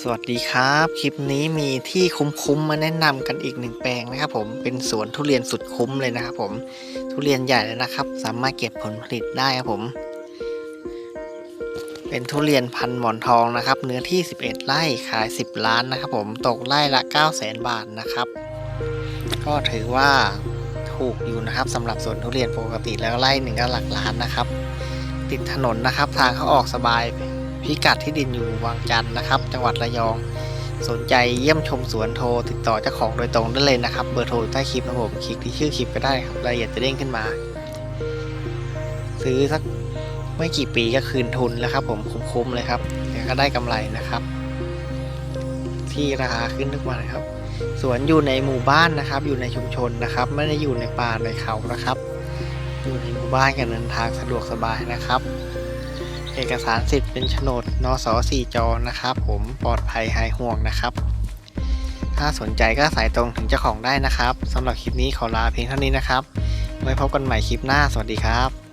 สวัสดีครับ คลิปนี้มีที่คุ้มๆมาแนะนำกันอีกหนึ่งแปลงนะครับผมเป็นสวนทุเรียนสุดคุ้มเลยนะครับผมทุเรียนใหญ่เลยนะครับ สามารถเก็บผลผลิตได้ครับผม เป็นทุเรียนพันหมอนทองนะครับ เนื้อที่ 11 ไร่ขาย 10 ล้านนะครับผมตกไร่ละ 9 0 0 0 0 0บาทนะครับ ก็ถือว่าถูกอยู่นะครับสำหรับสวนทุเรียนปกติแล้วไร่หนึ่งก็หลักล้านนะครับ ติดถนนนะครับ ทางเข้าออกสบาย พิกัดที่ดินอยู่วังจันทร์นะครับ จังหวัดระยอง สนใจเยี่ยมชมสวนโทร ติดต่อเจ้าของโดยตรงได้เลยนะครับ เบอร์โทรใต้คลิปนะผมคลิกที่ชื่อคลิปก็ได้ครับรายละเอียดจะเด้งขึ้นมา ซื้อสักไม่กี่ปีก็คืนทุนแล้วครับ ผมคุ้มๆเลยครับเดี๋ยวก็ได้กำไรนะครับ ที่ราคาขึ้นทุกวันะครับสวนอยู่ในหมู่บ้านนะครับ อยู่ในชุมชนนะครับ ไม่ได้อยู่ในป่าในเขานะครับ อยู่ในหมู่บ้านกันเดินทางสะดวกสบายนะครับ เอกสารสิทธิ์เป็นโฉนดนส4จอนะครับผมปลอดภัยหายห่วงนะครับ ถ้าสนใจก็สายตรงถึงเจ้าของได้นะครับสำหรับคลิปนี้ขอลาเพียงเท่านี้นะครับไว้พบกันใหม่คลิปหน้าสวัสดีครับ